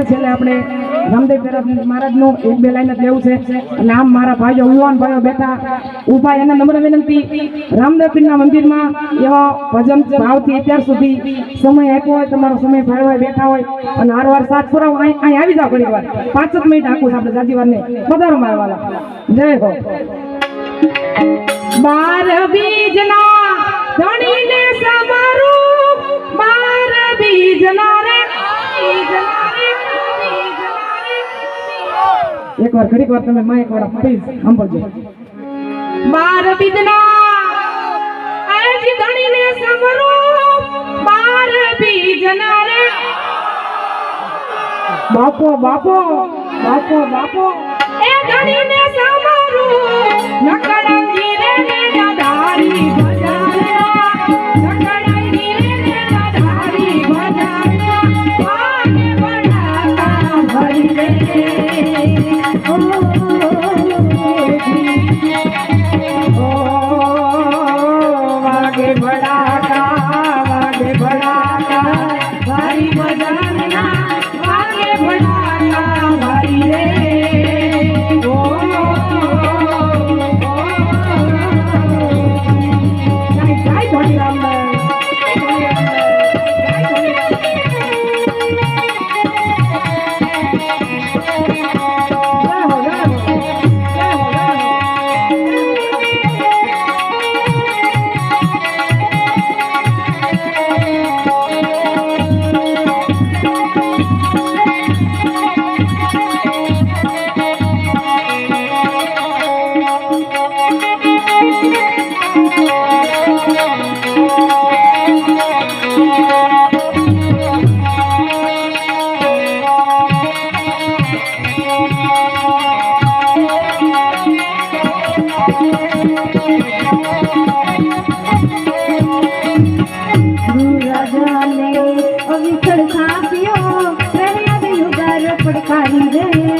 છે છેલ્લે આપણે રામદેવ મહારાજનું એક બે લાઈન જ લેવું છે. અને આમ મારા ભાઈઓ, યુવાન ભાઈઓ બેઠા ઊભા એને નમ્ર વિનંતી. રામદેવ મંદિરમાં એવા ભજન ભાવથી અત્યાર સુધી સમય આપ્યો હોય, તમારો સમય ફાળવાય બેઠા હોય, અને હાર વાર સાત ફરાવ અહીં આવી જાવ ઘણી વાર. પાંચ જ મિનિટ છે આપણે જાજી વાર નહીં પધારો જય હો. બાર બીજના ધણીને સમારું. બાર બીજના રે. બીજના એકવાર ઘડીક વાર તમે માં એક વાર પ્લીઝ સાંભળજો. બાર બીજના આજ ગણીને સમરો બાર બીજના રે. બાપો બાપો બાપો બાપો. એ ગણીને સમરો નકળંગી Oh, અવિચળ સાપ્યો પ્રહલાદ યુગાર પડકારી રે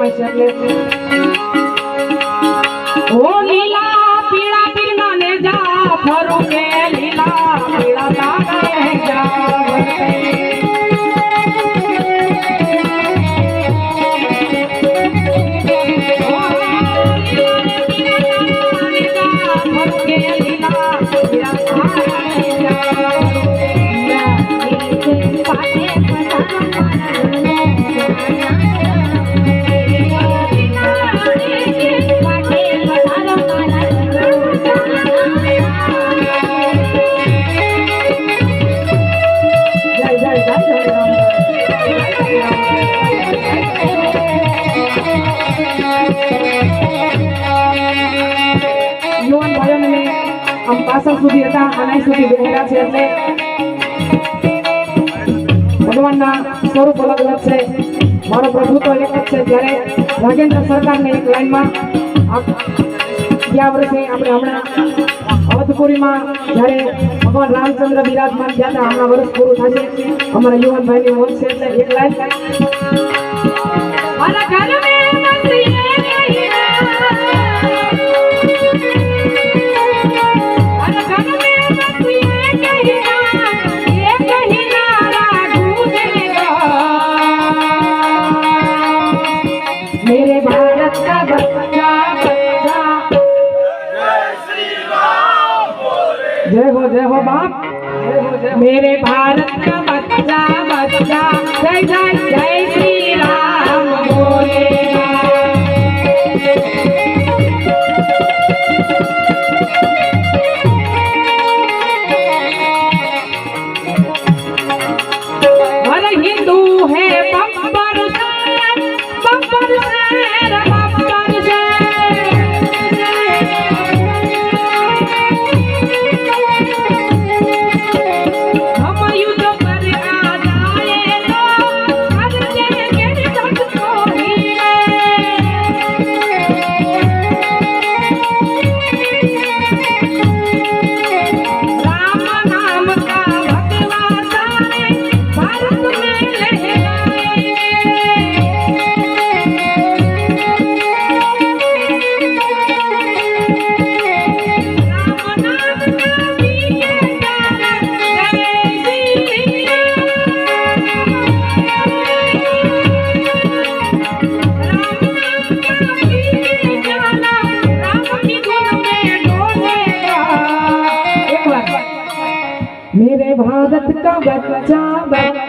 ફરમાઈશ છે એટલે ઓ લીલા પીળા પીળા ને જા ફરું ભગવાનના સ્વરૂપ અલગ અલગ છે. મારો પ્રભુત્વ તો છે. જ્યારે રાજેન્દ્ર સરકારને એક લાઈનમાં ગયા વર્ષે આપણે હમણાં અવધપુરીમાં જ્યારે ભગવાન રામચંદ્ર બિરાજમાન ગયા હતા, હમણાં વર્ષ પૂરું થશે. અમારા યુવાનભાઈની મોત છે એક લાઈન. मेरे भारत का बच्चा बच्चा जय जय जय श्री राम बोले। हर हिंदू है बम्बर bat bat bat bat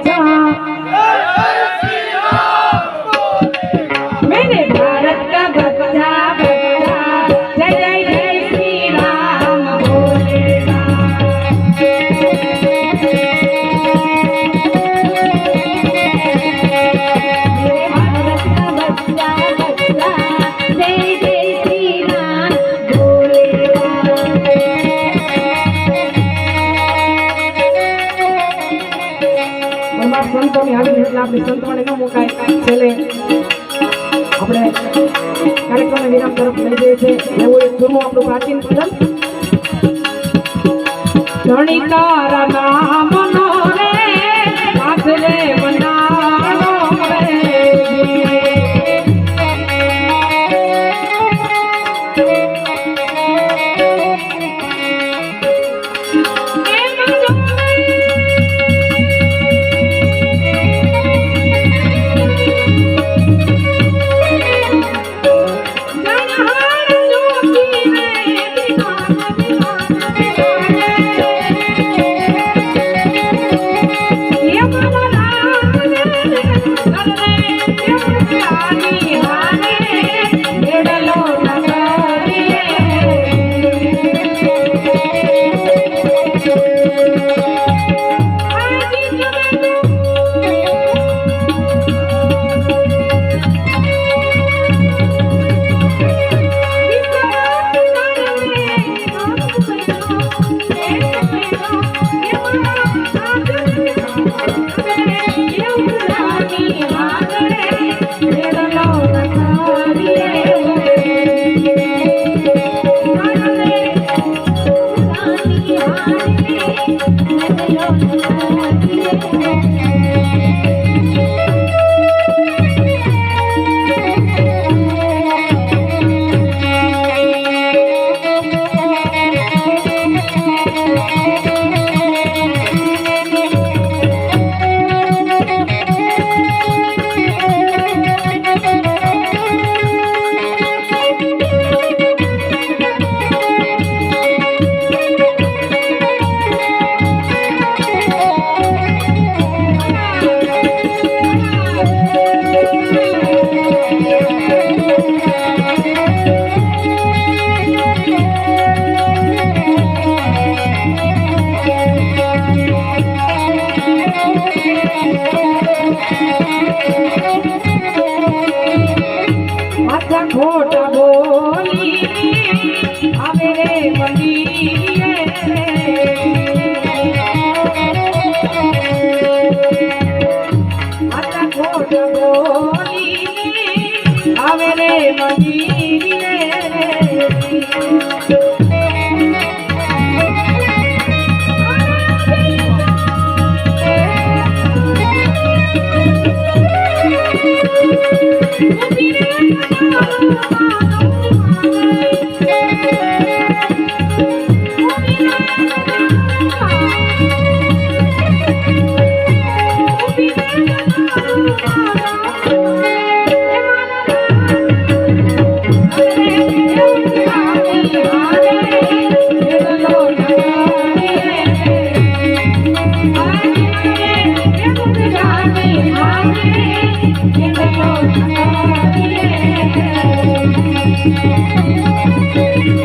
આપણી સંતવાણી ન મુકાય? છેલ્લે આપણે કાર્યક્રમ વિરામ તરફ લઈ જઈએ છીએ. એવું એક ગુરુ આપણું પ્રાચીન ભજન ધણિકારા નામ やった!